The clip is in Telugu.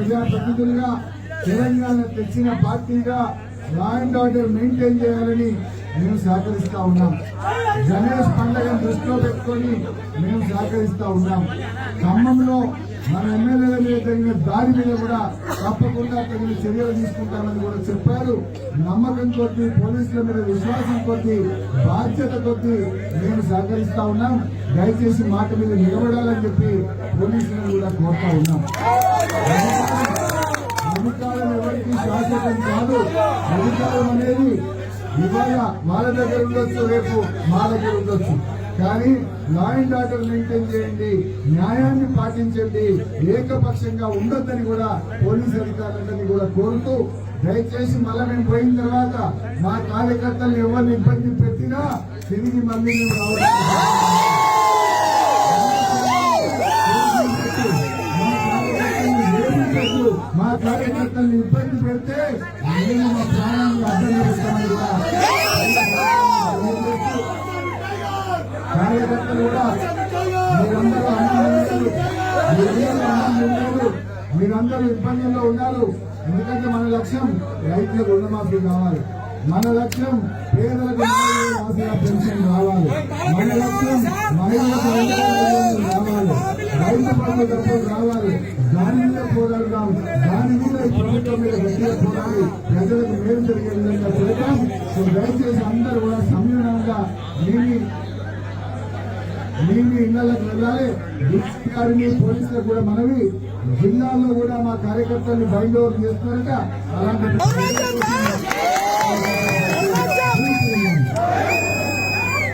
ప్రజాప్రతినిధులుగా తెలంగాణ తెచ్చిన పార్టీగా లా అండ్ ఆర్డర్ మెయింటైన్ చేయాలని మేము సహకరిస్తా ఉన్నాం. గణేష్ పండుగను దృష్టిలో పెట్టుకొని మేము సహకరిస్తా ఉన్నాం. ఖమ్మంలో మన ఎమ్మెల్యేల మీద జరిగిన దాడి మీద కూడా తప్పకుండా తగిన చర్యలు తీసుకుంటామని కూడా చెప్పారు. నమ్మకం కొద్ది పోలీసుల మీద విశ్వాసం కొద్ది బాధ్యత కొద్ది మేము సహకరిస్తా ఉన్నాం. దయచేసి మాట మీద నిలబడాలని చెప్పి పోలీసులను కూడా కోరుతా ఉన్నాం. అధికారం ఎవరికి శాశ్వతం కాదు. అధికారం అనేది ఇవాళ వాళ్ళ దగ్గర ఉండొచ్చు రేపు మా దగ్గర ఉండొచ్చు. కానీ లా అండ్ ఆర్డర్ మెయింటైన్ చేయండి న్యాయాన్ని పాటించండి ఏకపక్షంగా ఉండొద్దని కూడా పోలీస్ అధికారులందరినీ కూడా కోరుతూ దయచేసి మళ్ళీ మేము పోయిన తర్వాత మా కార్యకర్తలు ఎవరిని ఇబ్బంది పెట్టినా తిరిగి మళ్ళీ మేము మా కార్యకర్తలను ఇబ్బంది పెడితే మేము మా ప్రాణాలను అర్థం కూడా మీరందరూ అన్నం మీరందరూ ఇబ్బందుల్లో ఉన్నారు. ఎందుకంటే మన లక్ష్యం రైతులకు రుణమాఫీ కావాలి. మన లక్ష్యం పేదలకు మాఫియా పెన్షన్ రావాలి మన లక్ష్యం మహిళలకు రావాలి రైతు పనులు డబ్బులు రావాలి. దాని మీద పోరాడదాం. దాని మీద ప్రభుత్వం మీద గట్టిగా పోరాడి ప్రజలకు మేలు జరిగే విధంగా చేద్దాం. సో దయచేసి అందరూ కూడా సంయమనంగా దీన్ని మీ ఇళ్ళకు వెళ్ళాలి డిస్ట్రిక్ట్ గారిని పోలీసులకు కూడా మనవి. జిల్లాల్లో కూడా మా కార్యకర్తల్ని బయలుదేరు చేస్తున్నారట. అలాంటి